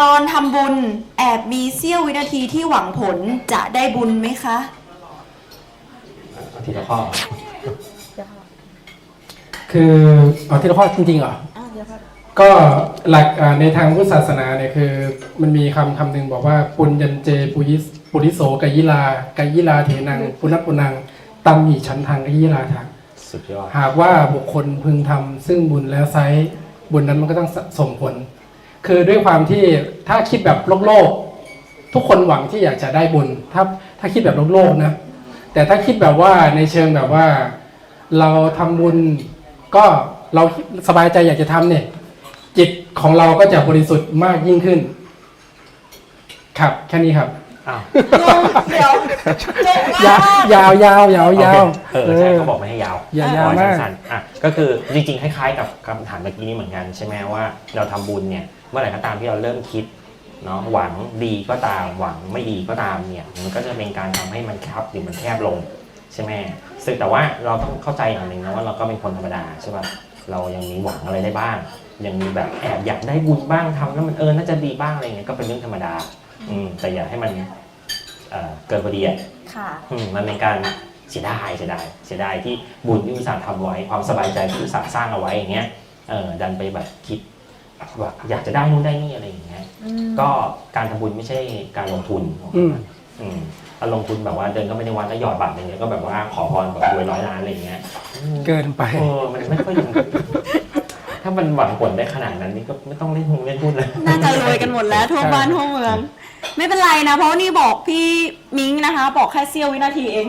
ตอนทำบุญแอบมีเสี้ยววินาทีที่หวังผลจะได้บุญไหมคะ เอาทีละข้อ คือเอาทีละข้อจริงๆเหรออ่าเดี๋ยวครับก็หลักอ่าในทางพุทธศาสนาเนี่ยคือ มันมีคำคำหนึ่งบอกว่าปุญญันเจปุยิสปุริโสกยิลากยิลาเทนังปุณพปุนังตัมหิชันทางกยิลาทางสุดยอด หากว่าบุคคลพึงทำซึ่งบุญแล้วไซร้บุญนั้นมันก็ต้องส่งผล คือด้วยความที่ถ้าคิดแบบโลกโลก ทุกคนหวังที่อยากจะได้บุญ ถ้าถ้าคิดแบบโลกโลกนะ แต่ถ้าคิดแบบว่าในเชิงแบบว่า เราทำบุญก็เราสบายใจอยากจะทำเนี่ย จิตของเราก็จะบริสุทธิ์มากยิ่งขึ้น ครับแค่นี้ครับอ้าวเดี๋ยวจบ ยามากยาวยาวยาวยาวโอเคเออใช่เขาบอกไม่ให้ยาวอย่ายาวขอมากสั้นๆอะก็คือจริงๆคล้ายๆกับคำถามเมื่อกี้นี้เหมือนกันใช่ไหมว่าเราทำบุญเนี่ยเมื่อไหร่ก็ตามที่เราเริ่มคิดเนาะหวังดีก็ตามหวังไม่ดีก็ตามเนี่ยมันก็จะเป็นการทำให้มันคับหรือมันแคบลงใช่ไหมซึ่งแต่ว่าเราต้องเข้าใจอย่างหนึ่งนะว่าเราก็เป็นคนธรรมดาใช่ป่ะเรายังมีหวังอะไรได้บ้าง ยังมีแบบแอบอยากได้บุญบ้างทำแล้วมันเออน่าจะดีบ้างอะไรเงี้ยก็เป็นเรื่องธรรมดา อืมแต่อย่าให้มัน เอ่อเกินพอดีอะค่ะ อืมมันเป็นการเสียดายเสียดายเสียดายที่บุญที่อุตส่าห์ทำไว้ ความสบายใจที่อุตส่าห์สร้างเอาไว้อย่างเงี้ยเออดันไปแบบคิดว่าอยากจะได้นู่นได้นี่อะไรอย่างเงี้ยก็การทำบุญไม่ใช่การลงทุนอืม อืมการลงทุนแบบว่าเดินก็ไม่ในวัดแล้วหยอดบัตรอย่างเงี้ยก็แบบว่าขอพรแบบรวยร้อยล้านอะไรอย่างเงี้ยอืมเกินไป เออมันไม่ค่อยลงทุนถ้ามันหวังผลได้ขนาดนั้นนี่ก็ไม่ต้องเล่นหงเล่นหุ้นเลยน่าจะรวยกันหมดแล้วทั่วบ้านทั่วเมือง ไม่เป็นไรนะ เพราะว่านี่บอกพี่มิ้งนะคะ บอกแค่เสี้ยววินาทีเอง